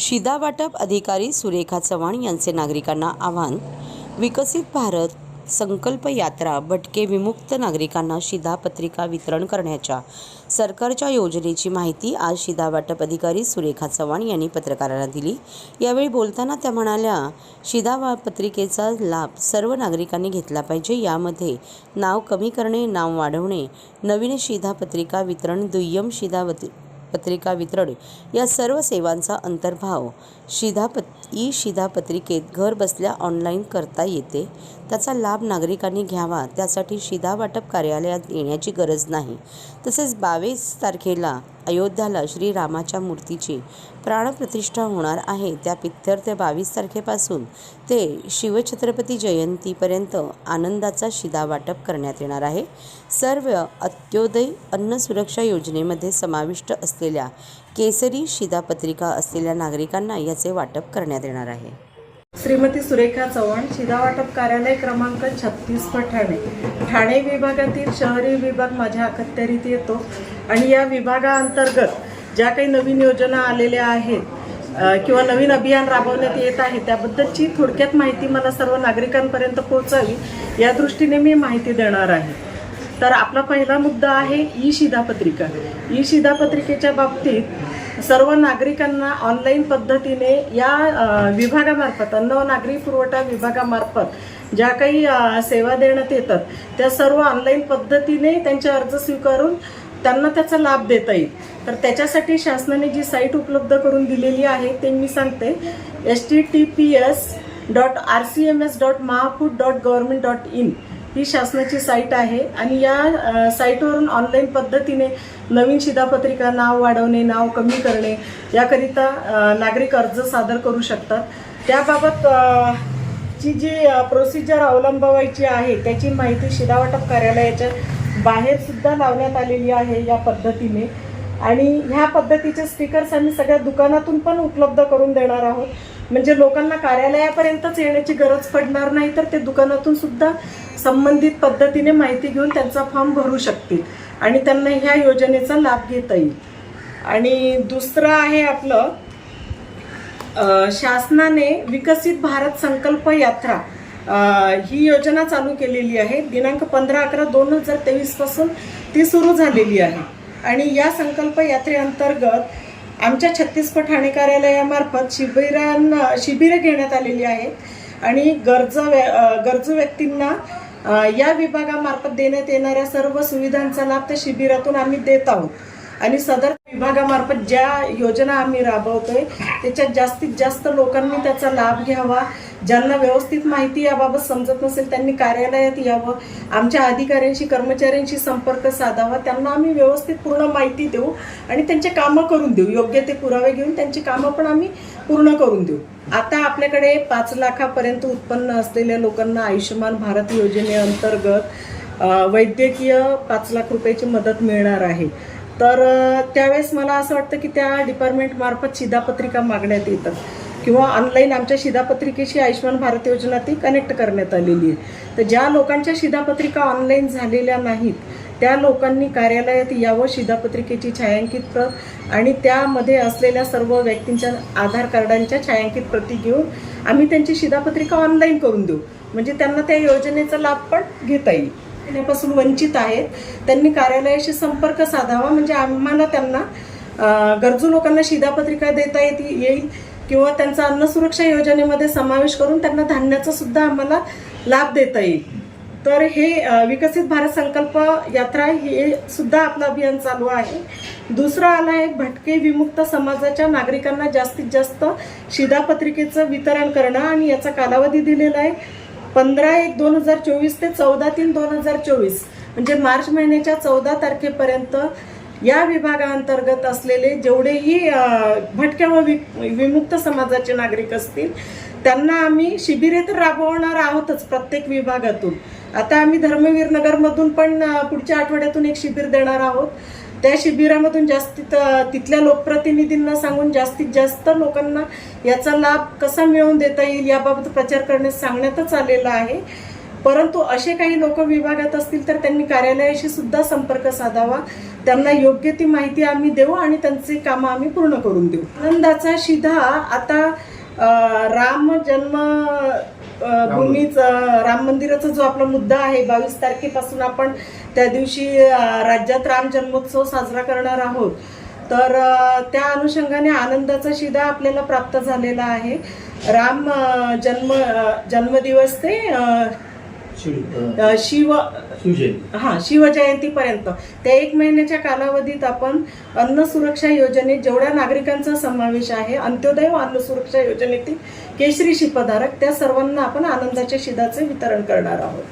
शिदा वाटप अधिकारी सुरेखा चव्हाण यांचे नागरिकांना आव्हान विकसित भारत संकल्प यात्रा भटके विमुक्त नागरिकांना शिधा पत्रिका वितरण करण्याच्या सरकारच्या योजनेची माहिती आज शिधा वाटप अधिकारी सुरेखा चव्हाण यांनी पत्रकारांना दिली. यावेळी बोलताना त्या म्हणाल्या शिधा वा पत्रिकेचा लाभ सर्व नागरिकांनी घेतला पाहिजे. यामध्ये नाव कमी करणे नाव वाढवणे नवीन शिधा पत्रिका वितरण दुय्यम शिधा पत्रिका वितरण या सर्व सेवांचा अंतर्भाव. शिधापत ई शिधापत्रिकेत घर बसल्या ऑनलाईन करता येते. त्याचा लाभ नागरिकांनी घ्यावा. त्यासाठी शिधा वाटप कार्यालयात येण्याची गरज नाही. तसेच बावीस तारखेला अयोध्याला श्रीरामाच्या मूर्तीची प्राणप्रतिष्ठा होणार आहे. त्या पित्तर्थ बावीस तारखेपासून ते शिवछत्रपती जयंतीपर्यंत आनंदाचा शिदा वाटप करण्यात येणार आहे. सर्व अत्योदय अन्न सुरक्षा योजनेमध्ये समाविष्ट असलेल्या केसरी शिधापत्रिका असलेल्या नागरिकांना याचे वाटप करण्यात येणार आहे. श्रीमती सुरेखा चव्हाण शिधा वाटप कार्यालय क्रमांक छत्तीस ठाणे ठाणे विभागातील शहरी विभाग माझ्या अखत्यारीत येतो. आणि या विभागाअंतर्गत ज्या काही नवीन योजना आलेल्या आहेत किंवा नवीन अभियान राबवण्यात येत आहे त्याबद्दलची थोडक्यात माहिती मला सर्व नागरिकांपर्यंत पोहोचावी या दृष्टीने मी माहिती देणार आहे. तर आपला पहिला मुद्दा आहे ई शिधापत्रिका ई शिधापत्रिकेच्या बाबतीत सर्व नागरिकांना ऑनलाईन पद्धतीने या विभागामार्फत अन्न व नागरी पुरवठा विभागामार्फत ज्या काही सेवा देण्यात येतात त्या सर्व ऑनलाईन पद्धतीने त्यांचे अर्ज स्वीकारून त्यांना त्याचा लाभ देता येईल. तर त्याच्यासाठी शासनाने जी साईट उपलब्ध करून दिलेली आहे ते मी सांगते. S T T P S dot R C M S dot Mahafood dot government dot in ही शासनाची साईट आहे. आणि या साईटवरून ऑनलाईन पद्धतीने नवीन शिधापत्रिका नाव वाढवणे नाव कमी करणे याकरिता नागरिक अर्ज सादर करू शकतात. त्याबाबत ची जी प्रोसिजर अवलंबवायची आहे त्याची माहिती शिधावाटप कार्यालयाच्या बाहेरसुद्धा लावण्यात आलेली आहे या पद्धतीने. आणि ह्या पद्धतीचे स्टिकर्स आम्ही सगळ्या दुकानातून पण उपलब्ध करून देणार आहोत. म्हणजे लोकांना कार्यालयापर्यंतच येण्याची गरज पडणार नाही तर ते दुकानातून सुद्धा संबंधित पद्धतीने माहिती घेऊन त्यांचा फॉर्म भरू शकतील आणि त्यांना ह्या योजनेचा लाभ घेता येईल. आणि दुसरं आहे आपलं शासनाने विकसित भारत संकल्प यात्रा. ही योजना चालू केलेली आहे. दिनांक पंधरा अकरा दोन हजार तेवीसपासून ती सुरू झालेली आहे. आणि या संकल्प यात्रेअंतर्गत आमच्या छत्तीसगड ठाणे कार्यालयामार्फत शिबिरांना शिबिरं घेण्यात आलेली आहेत. आणि गरज गरजू व्यक्तींना या विभागामार्फत देण्यात येणाऱ्या सर्व सुविधांचा लाभ त्या शिबिरातून आम्ही देत आहोत. आणि सदर विभागामार्फत ज्या योजना आम्ही राबवतोय त्याच्यात जास्तीत जास्त लोकांनी त्याचा लाभ घ्यावा. ज्यांना व्यवस्थित माहिती याबाबत समजत नसेल त्यांनी कार्यालयात यावं आमच्या अधिकाऱ्यांशी कर्मचाऱ्यांशी संपर्क साधावा त्यांना आम्ही व्यवस्थित पूर्ण माहिती देऊ आणि त्यांचे कामं करून देऊ. योग्य ते पुरावे घेऊन त्यांची कामं पण आम्ही पूर्ण करून देऊ. आता आपल्याकडे पाच लाखापर्यंत उत्पन्न असलेल्या लोकांना आयुष्यमान भारत योजनेअंतर्गत वैद्यकीय पाच लाख रुपयाची मदत मिळणार आहे. तर त्यावेळेस मला असं वाटतं की त्या डिपार्टमेंटमार्फत शिधापत्रिका मागण्यात येतात. किंवा ऑनलाईन आमच्या शिधापत्रिकेशी आयुष्यमान भारत योजना ती कनेक्ट करण्यात आलेली आहे. तर ज्या लोकांच्या शिधापत्रिका ऑनलाईन झालेल्या नाहीत त्या लोकांनी कार्यालयात यावं शिधापत्रिकेची छायांकित प्रत आणि त्यामध्ये असलेल्या सर्व व्यक्तींच्या आधार कार्डांच्या छायांकित प्रती घेऊन आम्ही त्यांची शिधापत्रिका ऑनलाईन करून देऊ. म्हणजे त्यांना त्या योजनेचा लाभ पण घेता येईल. येण्यापासून वंचित आहेत. त्यांनी कार्यालयाशी संपर्क साधावा. म्हणजे आम्हाला त्यांना गरजू लोकांना शिधापत्रिका देता येते येईल. किंवा त्यांचा अन्न सुरक्षा योजनेमध्ये समावेश करून त्यांना धान्याचा सुद्धा आम्हाला लाभ देता येईल. तर हे विकसित भारत संकल्प यात्रा हे सुद्धा आपलं अभियान चालू आहे. दुसरं आलं आहे भटके विमुक्त समाजाच्या नागरिकांना जास्तीत जास्त शिधापत्रिकेचं वितरण करणं आणि याचा कालावधी दिलेला आहे पंधरा एक दोन हजार चोवीस ते चौदा तीन दोन हजार चोवीस. म्हणजे मार्च महिन्याच्या चौदा तारखेपर्यंत या विभागाअंतर्गत असलेले जेवढेही भटक्या व वि- विमुक्त समाजाचे नागरिक असतील त्यांना आम्ही शिबिरे तर राबवणार आहोतच प्रत्येक विभागातून. आता आम्ही धर्मवीर नगरमधून पण पुढच्या आठवड्यातून एक शिबिर देणार आहोत. त्या शिबिरामधून जास्तीत तिथल्या लोकप्रतिनिधींना सांगून जास्तीत जास्त लोकांना याचा लाभ कसा मिळवून देता येईल याबाबत प्रचार करण्यास सांगण्यातच आलेला आहे. परंतु असे काही लोक विभागात असतील तर त्यांनी कार्यालयाशी सुद्धा संपर्क साधावा. त्यांना योग्य ती माहिती आम्ही देऊ आणि त्यांची कामं आम्ही पूर्ण करून देऊ. आनंदाचा शिधा आता राम जन्म भूमीचा राम मंदिराचा जो आपला मुद्दा आहे बावीस तारखेपासून आपण त्या दिवशी राज्यात राम जन्मोत्सव साजरा करणार आहोत. तर त्या अनुषंगाने आनंदाचा शिधा आपल्याला प्राप्त झालेला आहे. राम जन्म जन्मदिवस ते अं, शिव हा शिवजयंतीपर्यंत त्या एक महिन्याच्या कालावधीत आपण अन्न सुरक्षा योजनेत जेवढ्या नागरिकांचा समावेश आहे अंत्योदय व अन्न सुरक्षा योजनेतील केशरी शिपधारक त्या सर्वांना आपण आनंदाच्या शिधाचे वितरण करणार आहोत.